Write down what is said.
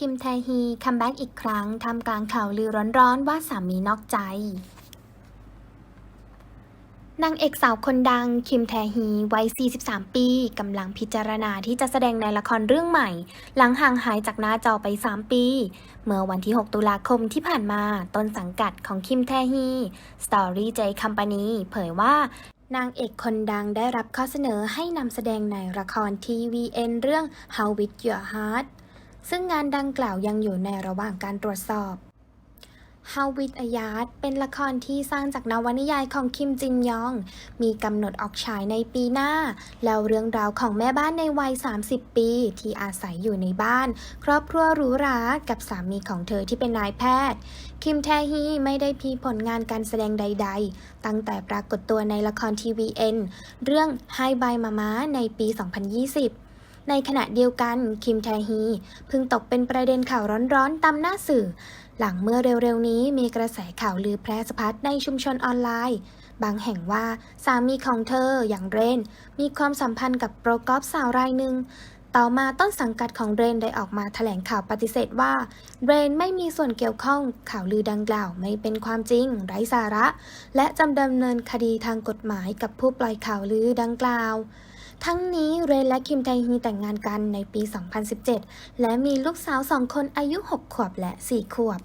คิมแทฮีคัมแบ็กอีกครั้งทำกลางข่าวลือร้อนๆ ว่าสามีนอกใจ นางเอกสาวคนดัง คิมแทฮีวัย 43 ปีกำลังพิจารณาที่จะแสดงในละครเรื่องใหม่ หลังห่างหายจากหน้าจอไป 3 ปี เมื่อวันที่ 6 ตุลาคมที่ผ่านมาต้นสังกัดของคิมแทฮี Story J Company เผยว่านางเอกคนดังได้รับข้อเสนอให้นำแสดงในละคร TVN เรื่อง How with Your Heart ซึ่งงานดังกล่าวยังอยู่ในระหว่างการตรวจสอบ How with a Yard เป็นละครที่สร้างจากนวนิยายของคิมจินยอง มีกำหนดออกฉายในปีหน้า แล้วเรื่องราวของแม่บ้านในวัย 30 ปี ที่อาศัยอยู่ในบ้าน ครอบครัวหรูหรากับสามีของเธอที่เป็นนายแพทย์ คิมแทฮีไม่ได้พีผลงานการแสดงใด ๆ ตั้งแต่ปรากฏตัวในละครทีวีเอ็นเรื่อง Hi Bye Mama ในปี 2020 ในขณะเดียวกันคิมแทฮีเพิ่งตกเป็นประเด็นข่าวร้อนๆตามหน้าสื่อ หลังเมื่อเร็วๆนี้มีกระแสข่าวลือแพร่สะพัดในชุมชนออนไลน์ บางแห่งว่าสามีของเธออย่างเรน มีความสัมพันธ์กับโปรกอล์ฟสาวรายหนึ่งต่อมาต้นสังกัดของเรนได้ออกมาแถลงข่าวปฏิเสธว่า เรนไม่มีส่วนเกี่ยวข้องข่าวลือดังกล่าวไม่เป็นความจริง ไร้สาระ และจำดำเนินคดีทางกฎหมายกับผู้ปล่อยข่าวลือดังกล่าว ทั้งนี้เรนและคิมไทฮีแต่งงานกันในปี 2017 และมีลูกสาวสองคนอายุ 6 ขวบและ 4 ขวบ